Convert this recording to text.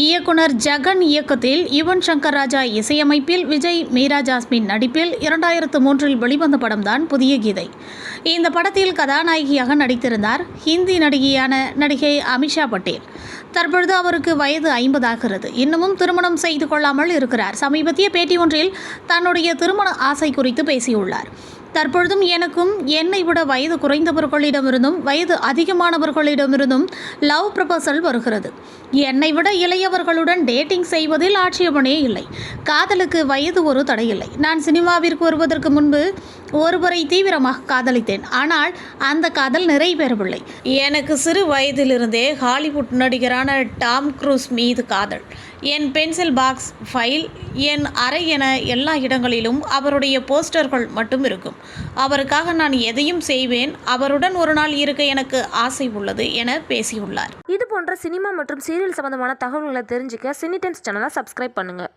இயக்குனர் ஜெகன் இயக்கத்தில் யுவன் சங்கர் ராஜா இசையமைப்பில் விஜய் மீரா ஜாஸ்மின் நடிப்பில் இரண்டாயிரத்து மூன்றில் வெளிவந்த படம்தான் புதிய கீதை. இந்த படத்தில் கதாநாயகியாக நடித்திருந்தார் ஹிந்தி நடிகையான நடிகை அமிஷா பட்டேல். தற்பொழுது அவருக்கு வயது ஐம்பதாகிறது. இன்னமும் திருமணம் செய்து கொள்ளாமல் இருக்கிறார். சமீபத்திய பேட்டி ஒன்றில் தன்னுடைய திருமண ஆசை குறித்து பேசியுள்ளார். தற்பொழுதும் எனக்கும் என்னை விட வயது குறைந்தவர்களிடமிருந்தும் வயது அதிகமானவர்களிடமிருந்தும் லவ் ப்ரப்போசல் வருகிறது. என்னை விட இளையவர்களுடன் டேட்டிங் செய்வதில் ஆட்சேபனே இல்லை. காதலுக்கு வயது ஒரு தடையில்லை. நான் சினிமாவிற்கு வருவதற்கு முன்பு ஒருவரை தீவிரமாக காதலித்தேன். ஆனால் அந்த காதல் நிறைவேறவில்லை. எனக்கு சிறு வயதிலிருந்தே ஹாலிவுட் நடிகரான டாம் க்ரூஸ் மீது காதல். என் பென்சில் பாக்ஸ் ஃபைல் என் அறை என எல்லா இடங்களிலும் அவருடைய போஸ்டர்கள் மட்டும் இருக்கும். அவருக்காக நான் எதையும் செய்வேன் அவருடன் ஒரு நாள் இருக்க எனக்கு ஆசை உள்ளது என பேசியுள்ளார். இது போன்ற சினிமா மற்றும் சீரியல் சம்பந்தமான தகவல்களை தெரிஞ்சுக்க சினிடென்ஸ் சேனலை சப்ஸ்கிரைப் பண்ணுங்கள்